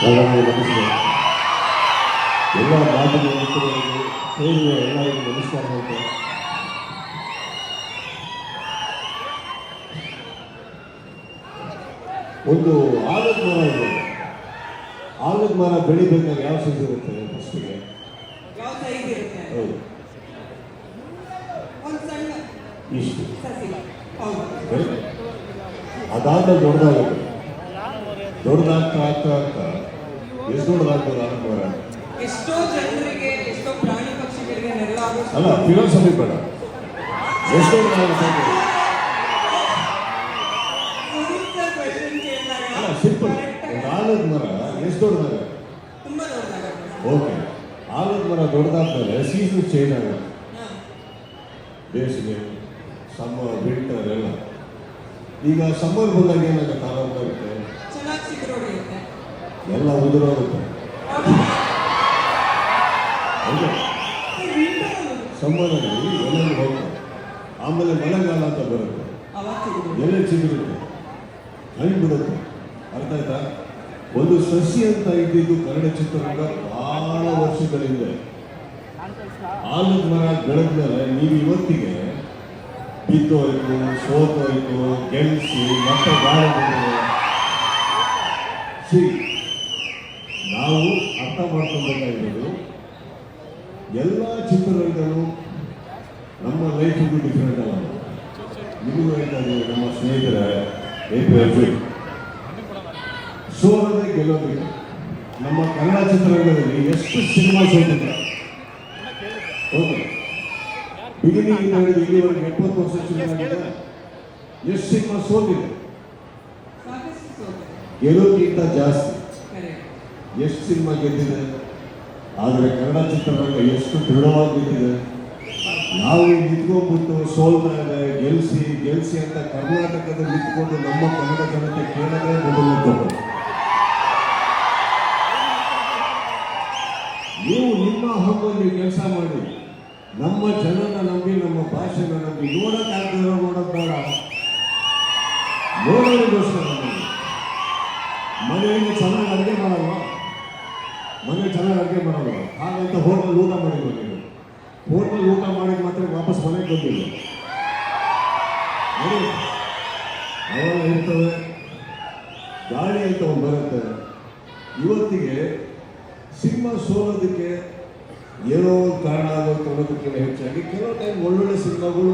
ಎಲ್ಲರಿಗೂ ನಮಸ್ಕಾರ ಎಲ್ಲ ಮಾತಿನ ಸೇರಿದ ಎಲ್ಲರಿಗೂ ನಮಸ್ಕಾರ ಒಂದು ಆಲದ ಮರ ಇದೆ ಆಲದ ಮರ ಬೆಳಿಬೇಕಾದ್ರೆ ಯಾವ ಸೈಜ್ ಇರುತ್ತೆ ಫಸ್ಟಿಗೆ ಹೌದು. ಇಷ್ಟು ಅದಾದ ದೊಡ್ಡದಾಗುತ್ತೆ. ದೊಡ್ಡದಾಗ್ತಾ ಆಗ್ತಾ ಆಗ್ತಾ. ಎಷ್ಟು ದೊಡ್ಡದಾಗ್ತದೆ ಮರ ಎಷ್ಟೋ ಜನರಿಗೆ ಎಷ್ಟೋ ಪ್ರಾಣಿ ಪಕ್ಷಿಗಳಿಗೆ ನೆರಳು ಆಗೋ ಅಲ್ಲ ಫಿಲಾಸಫಿ ಬೇಡ. ಎಷ್ಟು ಸಿಂಪಲ್ ಆಲದ ಮರ ಎಷ್ಟು ದೊಡ್ಡದಾಗುತ್ತೆ ಓಕೆ. ಆಲದ ಮರ ದೊಡ್ಡದಾದ್ಮೇಲೆ ಸೀಸನ್ ಚೇಂಜ್ ಆಗುತ್ತೆ. ಬೇಸಿಗೆ ಸಮ್ಮರ್ ವಿಂಟರ್ ಎಲ್ಲ. ಈಗ ಸಮ್ಮರ್ ಬಂದಾಗ ಏನಾಗುತ್ತೆ? ಆಲದ ಮರಕ್ಕೆ ಎಲ್ಲ ಉದುರೋಗುತ್ತೆ ಸಂಬಂಧದಲ್ಲಿ ಎಲೆಗಳು ಹೋಗ್ತವೆ ಆಮೇಲೆ ಮಳೆಗಾಲ ಅಂತ ಬರುತ್ತೆ. ಎಲೆ ಚಿಗುರುತ್ತೆ. ಹಣ್ಣು ಬಿಡುತ್ತೆ. ಅರ್ಥ ಆಯ್ತಾ? ಒಂದು ಸಸಿ ಅಂತ ಇದ್ದಿದ್ದು ಕನ್ನಡ ಚಿತ್ರರಂಗ ಬಹಳ ವರ್ಷಗಳ ಹಿಂದೆ ಆಲದ ಮರ ಬೆಳೆದ್ಮೇಲೆ ನೀವು ಇವತ್ತಿಗೆ ಬಿದ್ದೋಯ್ತು ಸೋತೋಯ್ತು ಗೆಲ್ಸಿ ಮತ್ತೆ ಬಾಳೆ ಸಿ ನಾವು ಅರ್ಥ ಮಾಡ್ಕೊಬೇಕಾಗಿರೋದು ಎಲ್ಲ ಚಿತ್ರರಂಗಗಳು ನಮ್ಮ ಲೈಫಿಗೂ ಡಿಫ್ರೆಂಟ್ ಅಲ್ಲ. ನಿಮಗೂ ಹೇಳ್ತಾ ನಮ್ಮ ಸ್ನೇಹಿತರ ಎ ಪಿ ಎಫ್ ಸೋಲದೆ ಗೆಲ್ಲೋದಿಲ್ಲ ನಮ್ಮ ಕನ್ನಡ ಚಿತ್ರರಂಗದಲ್ಲಿ ಎಷ್ಟು ಸಿನಿಮಾ ಸೋತಿದೆ ಹೌದು. ಬಿಗಿನಿಂಗ್ ಹಿಡಿದು ಇಲ್ಲಿವರೆಗೆ ಎಪ್ಪತ್ತು ವರ್ಷ ಚಿತ್ರರಂಗ ಎಷ್ಟು ಸಿನಿಮಾ ಸೋತಿದೆ ಸಾಕಷ್ಟು ಜಾಸ್ತಿ. ಎಷ್ಟು ಸಿನಿಮಾ ಗೆದ್ದಿದೆ? ಆದರೆ ಕನ್ನಡ ಚಿತ್ರರಂಗ ಎಷ್ಟು ದೃಢವಾಗಿದ್ದಿದೆ? ನಾವು ನಿಂತ್ಕೊಂಡ್ಬಿಟ್ಟು ಇದೆ ಗೆಲ್ಸಿ ಗೆಲ್ಸಿ ಅಂತ ಕರ್ನಾಟಕದಲ್ಲಿ ನಿಂತ್ಕೊಂಡು ನಮ್ಮ ಕನ್ನಡ ಜನತೆ ಕೇಳದೆ ಮೊದಲು ನೀವು ನಿಮ್ಮ ಹಮ್ಮಲ್ಲಿ ಕೆಲಸ ಮಾಡಿ, ನಮ್ಮ ಜನನ ನಂಬಿ, ನಮ್ಮ ಭಾಷೆನ ನಂಬಿ ನೋಡಕ್ಕಾಗ್ದಿರೋ ನೋಡೋದು ಬೇಡ. ನೋಡೋದಕ್ಕೋಸ್ಕರ ಮನೆಯಲ್ಲಿ ಚೆನ್ನಾಗಿ ಅಡುಗೆ ಮಾಡಲ್ವ? ಮನೆ ಚೆನ್ನಾಗಿ ಅಡುಗೆ ಮಾಡೋದು ಹಾಗಂತ ಹೋಟೆಲ್ ಊಟ ಮಾಡಿ ನೀವು. ಹೋಟೆಲ್ ಊಟ ಮಾಡಿದ ಮಾತ್ರ ವಾಪಸ್ ಮನೆಗೆ ಬಂದಿಲ್ಲ ಅವಾಗ ಇರ್ತವೆ ಗಾಳಿ ಅಂತ ಒಂದು ಬರುತ್ತೆ. ಇವತ್ತಿಗೆ ಸಿನಿಮಾ ಸೋಲೋದಕ್ಕೆ ಏನೋ ಒಂದು ಕಾರಣ ಆಗೋದು ಅನ್ನೋದಕ್ಕಿಂತ ಹೆಚ್ಚಾಗಿ ಕೆಲವು ಟೈಮ್ ಒಳ್ಳೊಳ್ಳೆ ಸಿನಿಮಾಗಳು